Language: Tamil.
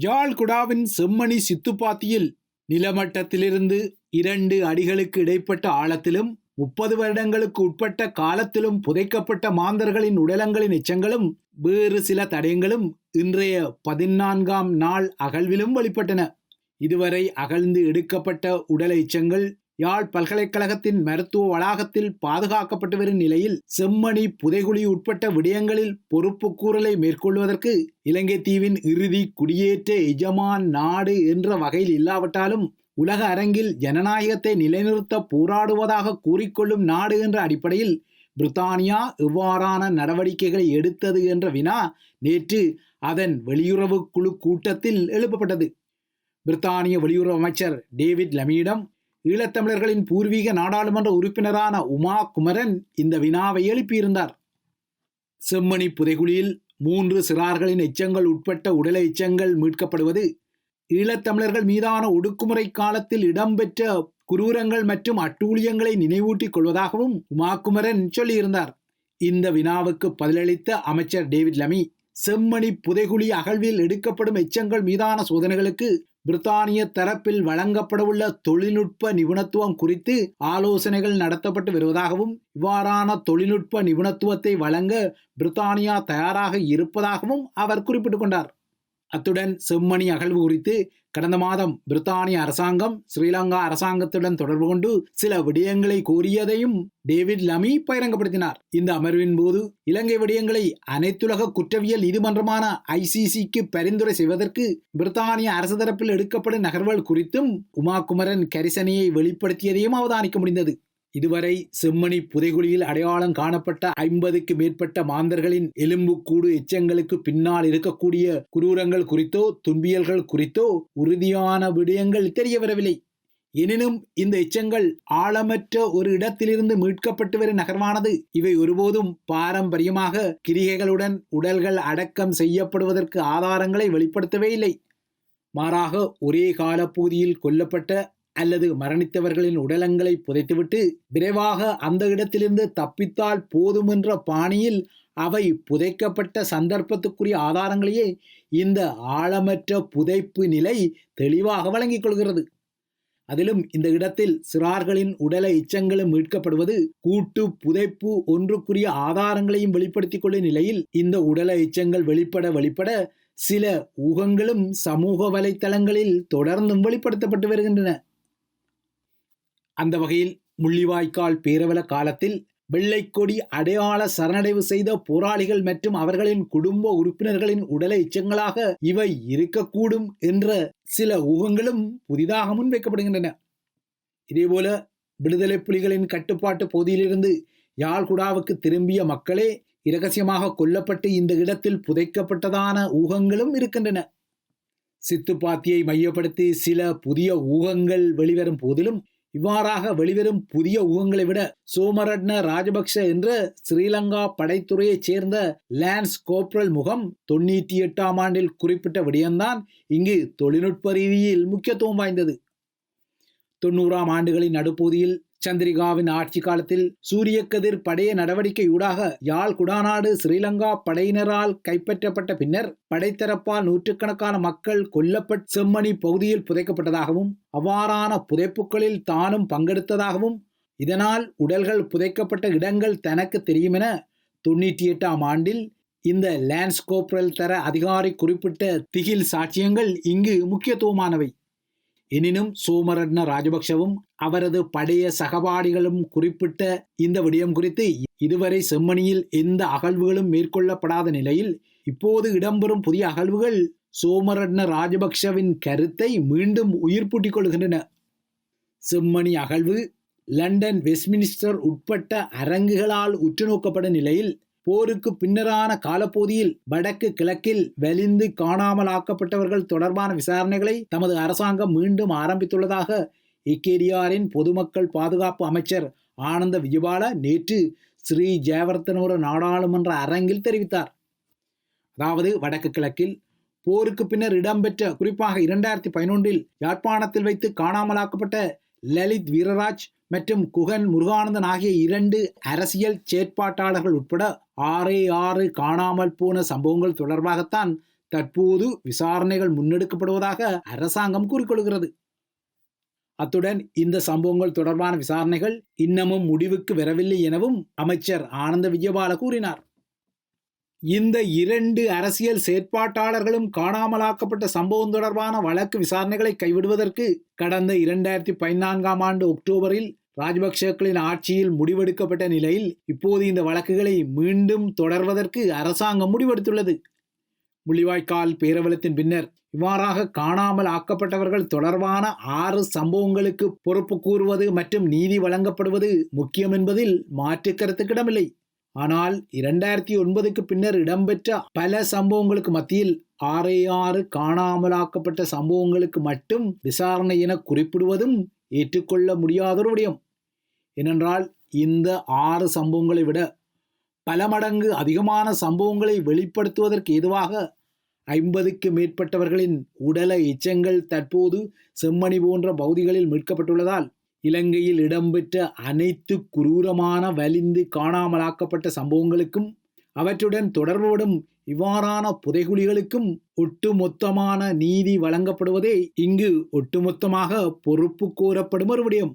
ஜால்குடாவின் செம்மணி சித்துப்பாத்தியில் நிலமட்டத்திலிருந்து இரண்டு அடிகளுக்கு இடைப்பட்ட ஆழத்திலும் முப்பது வருடங்களுக்கு உட்பட்ட காலத்திலும் புதைக்கப்பட்ட மாந்தர்களின் உடலங்களின் எச்சங்களும் வேறு சில தடயங்களும் இன்றைய பதினான்காம் நாள் அகழ்விலும் வெளிப்பட்டன. இதுவரை அகழ்ந்து எடுக்கப்பட்ட உடல எச்சங்கள் யாழ் பல்கலைக்கழகத்தின் மருத்துவ வளாகத்தில் பாதுகாக்கப்பட்டு வரும் நிலையில் செம்மணி புதைகுழி உட்பட்ட விடயங்களில் பொறுப்பு கூறலை மேற்கொள்வதற்கு இலங்கை தீவின் இறுதி குடியேற்ற எஜமான் நாடு என்ற வகையில் இல்லாவிட்டாலும் உலக அரங்கில் ஜனநாயகத்தை நிலைநிறுத்த போராடுவதாக கூறிக்கொள்ளும் நாடு என்ற அடிப்படையில் பிரித்தானியா இவ்வாறான நடவடிக்கைகளை எடுத்தது என்ற வினா நேற்று அதன் வெளியுறவு குழு கூட்டத்தில் எழுப்பப்பட்டது. பிரித்தானிய வெளியுறவு அமைச்சர் டேவிட் லமியிடம் ஈழத்தமிழர்களின் பூர்வீக நாடாளுமன்ற உறுப்பினரான உமா குமரன் இந்த வினாவை எழுப்பியிருந்தார். செம்மணி புதைகுழியில் மூன்று சிறார்களின் எச்சங்கள் உட்பட்ட உடல எச்சங்கள் மீட்கப்படுவது ஈழத்தமிழர்கள் மீதான ஒடுக்குமுறை காலத்தில் இடம்பெற்ற குரூரங்கள் மற்றும் அட்டூழியங்களை நினைவூட்டிக் கொள்வதாகவும் உமாகுமரன் சொல்லியிருந்தார். இந்த வினாவுக்கு பதிலளித்த அமைச்சர் டேவிட் லமி செம்மணி புதைகுழி அகழ்வில் எடுக்கப்படும் எச்சங்கள் மீதான சோதனைகளுக்கு பிரித்தானிய தரப்பில் வழங்கப்படவுள்ள தொழில்நுட்ப நிபுணத்துவம் குறித்து ஆலோசனைகள் நடத்தப்பட்டு வருவதாகவும் இவ்வாறான தொழில்நுட்ப நிபுணத்துவத்தை வழங்க பிரித்தானியா தயாராக இருப்பதாகவும் அவர் குறிப்பிட்டுக் கொண்டார். அத்துடன் செம்மணி அகழ்வு குறித்து கடந்த மாதம் பிரித்தானிய அரசாங்கம் ஸ்ரீலங்கா அரசாங்கத்துடன் தொடர்பு கொண்டு சில விடயங்களை கோரியதையும் டேவிட் லமி பகிரங்கப்படுத்தினார். இந்த அமர்வின் போது இலங்கை விடயங்களை அனைத்துலக குற்றவியல் நீதிமன்றமான ஐசிசிக்கு பரிந்துரை செய்வதற்கு பிரித்தானிய அரசு தரப்பில் எடுக்கப்படும் நகர்வுகள் குறித்தும் உமாகுமரன் கரிசனையை வெளிப்படுத்தியதையும் அவதானிக்க முடிந்தது. இதுவரை செம்மணி புதைகுழியில் அடையாளம் காணப்பட்ட ஐம்பதுக்கு மேற்பட்ட மாந்தர்களின் எலும்புக்கூடு எச்சங்களுக்கு பின்னால் இருக்கக்கூடிய குரூரங்கள் குறித்தோ துன்பியல்கள் குறித்தோ உறுதியான விடயங்கள் தெரிய வரவில்லை எனினும் இந்த எச்சங்கள் ஆழமற்ற ஒரு இடத்திலிருந்து மீட்கப்பட்டு வரும் நகர்வானது. இவை ஒருபோதும் பாரம்பரியமாக கிரிகைகளுடன் உடல்கள் அடக்கம் செய்யப்படுவதற்கு ஆதாரங்களை வெளிப்படுத்தவே இல்லை. மாறாக ஒரே காலப்பகுதியில் கொல்லப்பட்ட அல்லது மரணித்தவர்களின் உடலங்களை புதைத்துவிட்டு விரைவாக அந்த இடத்திலிருந்து தப்பித்தால் போதும் என்ற பாணியில் அவை புதைக்கப்பட்ட சந்தர்ப்பத்துக்குரிய ஆதாரங்களையே இந்த ஆழமற்ற புதைப்பு நிலை தெளிவாக வழங்கிக் கொள்கிறது. அதிலும் இந்த இடத்தில் சிறார்களின் உடல எச்சங்களும் மீட்கப்படுவது கூட்டு புதைப்பு ஒன்றுக்குரிய ஆதாரங்களையும் வெளிப்படுத்திக் கொள்ளும் நிலையில் இந்த உடல எச்சங்கள் வெளிப்பட வெளிப்பட சில ஊகங்களும் சமூக வலைத்தளங்களில் தொடர்ந்தும் வெளிப்படுத்தப்பட்டு வருகின்றன. அந்த வகையில் முள்ளிவாய்க்கால் பேரவல காலத்தில் வெள்ளைக்கொடி அடையாள சரணடைவு செய்த போராளிகள் மற்றும் அவர்களின் குடும்ப உறுப்பினர்களின் உடலை எச்சங்களாக இவை இருக்கக்கூடும் என்ற சில ஊகங்களும் புதிதாக முன்வைக்கப்படுகின்றன. இதேபோல விடுதலை புலிகளின் கட்டுப்பாட்டு பகுதியிலிருந்து யாழ்குடாவுக்கு திரும்பிய மக்களே இரகசியமாக கொல்லப்பட்டு இந்த இடத்தில் புதைக்கப்பட்டதான ஊகங்களும் இருக்கின்றன. சித்துப்பாத்தியை மையப்படுத்தி சில புதிய ஊகங்கள் வெளிவரும் போதிலும் இவ்வாறாக வெளிவரும் புதிய ஊகங்களை விட சோமரட்ன ராஜபக்ஷ என்ற ஸ்ரீலங்கா படைத்துறையைச் சேர்ந்த லான்ஸ் கோப்ரல் முகம் தொண்ணூற்றி எட்டாம் ஆண்டில் குறிப்பிட்ட விடயம்தான் இங்கு தொழில்நுட்ப ரீதியில் முக்கியத்துவம் வாய்ந்தது. தொண்ணூறாம் ஆண்டுகளின் நடுப்பகுதியில் சந்திரிகாவின் ஆட்சி காலத்தில் சூரியக்கதிர் படைய நடவடிக்கையூடாக யாழ் குடாநாடு ஸ்ரீலங்கா படையினரால் கைப்பற்றப்பட்ட பின்னர் படைத்தரப்பால் நூற்றுக்கணக்கான மக்கள் கொல்லப்பட் செம்மணி பகுதியில் புதைக்கப்பட்டதாகவும் அவ்வாறான புதைப்புகளில் தானும் பங்கெடுத்ததாகவும் இதனால் உடல்கள் புதைக்கப்பட்ட இடங்கள் தனக்கு தெரியுமென தொண்ணூற்றி எட்டாம் ஆண்டில் இந்த லேண்ட்ஸ்கோப்ரல் தர அதிகாரி குறிப்பிட்ட திகில் சாட்சியங்கள் இங்கு முக்கியத்துவமானவை. எனினும் சோமரட்ன ராஜபக்சவும் அவரது பழைய சகபாடிகளும் குறிப்பிட்ட இந்த விடயம் குறித்து இதுவரை செம்மணியில் எந்த அகழ்வுகளும் மேற்கொள்ளப்படாத நிலையில் இப்போது இடம்பெறும் புதிய அகழ்வுகள் சோமரட்ன ராஜபக்ஷவின் கருத்தை மீண்டும் உயிர்ப்பூட்டிக் கொள்கின்றன. செம்மணி அகழ்வு லண்டன் வெஸ்ட்மினிஸ்டர் உட்பட்ட அரங்குகளால் உற்றுநோக்கப்படும் நிலையில் போருக்கு பின்னரான காலப்பகுதியில் வடக்கு கிழக்கில் வலிந்து காணாமலாக்கப்பட்டவர்கள் தொடர்பான விசாரணைகளை தமது அரசாங்கம் மீண்டும் ஆரம்பித்துள்ளதாக இக்கேடியாரின் பொதுமக்கள் பாதுகாப்பு அமைச்சர் ஆனந்த விஜயபால நேற்று ஸ்ரீ ஜெயவர்த்தனபுர நாடாளுமன்ற அரங்கில் தெரிவித்தார். அதாவது வடக்கு கிழக்கில் போருக்கு பின்னர் இடம்பெற்ற குறிப்பாக இரண்டாயிரத்தி பதினொன்றில் யாழ்ப்பாணத்தில் வைத்து காணாமலாக்கப்பட்ட லலித் வீரராஜ் மற்றும் குகன் முருகானந்தன் ஆகிய இரண்டு அரசியல் செயற்பாட்டாளர்கள் உட்பட ஆறே ஆறு காணாமல் போன சம்பவங்கள் தொடர்பாகத்தான் தற்போது விசாரணைகள் முன்னெடுக்கப்படுவதாக அரசாங்கம் கூறிக்கொள்கிறது. அத்துடன் இந்த சம்பவங்கள் தொடர்பான விசாரணைகள் இன்னமும் முடிவுக்கு வரவில்லை எனவும் அமைச்சர் ஆனந்த விஜயபால கூறினார். இந்த இரண்டு அரசியல் செயற்பாட்டாளர்களும் காணாமலாக்கப்பட்ட சம்பவம் தொடர்பான வழக்கு விசாரணைகளை கைவிடுவதற்கு கடந்த இரண்டாயிரத்தி பதினான்காம் ஆண்டு அக்டோபரில் ராஜபக்சேக்களின் ஆட்சியில் முடிவெடுக்கப்பட்ட நிலையில் இப்போது இந்த வழக்குகளை மீண்டும் தொடர்வதற்கு அரசாங்கம் முடிவெடுத்துள்ளது. முள்ளிவாய்க்கால் பேரவலத்தின் பின்னர் இவ்வாறாக காணாமல் ஆக்கப்பட்டவர்கள் தொடர்பான ஆறு சம்பவங்களுக்கு பொறுப்பு கூறுவது மற்றும் நீதி வழங்கப்படுவது முக்கியம் என்பதில் மாற்று கருத்துக்கிடமில்லை ஆனால் இரண்டாயிரத்தி ஒன்பதுக்கு பின்னர் இடம்பெற்ற பல சம்பவங்களுக்கு மத்தியில் ஆறே ஆறு காணாமலாக்கப்பட்ட சம்பவங்களுக்கு மட்டும் விசாரணை என குறிப்பிடுவதும் ஏற்றுக்கொள்ள முடியாத ஒரு விடயம் ஏனென்றால் இந்த ஆறு சம்பவங்களை விட பல மடங்கு அதிகமான சம்பவங்களை வெளிப்படுத்துவதற்கு எதுவாக ஐம்பதுக்கு மேற்பட்டவர்களின் உடல எச்சங்கள் தற்போது செம்மணி போன்ற பகுதிகளில் மீட்கப்பட்டுள்ளதால் இலங்கையில் இடம்பெற்ற அனைத்து குரூரமான வலிந்து காணாமலாக்கப்பட்ட சம்பவங்களுக்கும் அவற்றுடன் தொடர்புபடும் இவ்வாறான புதைகுழிகளுக்கும் ஒட்டுமொத்தமான நீதி வழங்கப்படுவதே இங்கு ஒட்டுமொத்தமாக பொறுப்பு கோரப்படும் ஒரு விடயம்.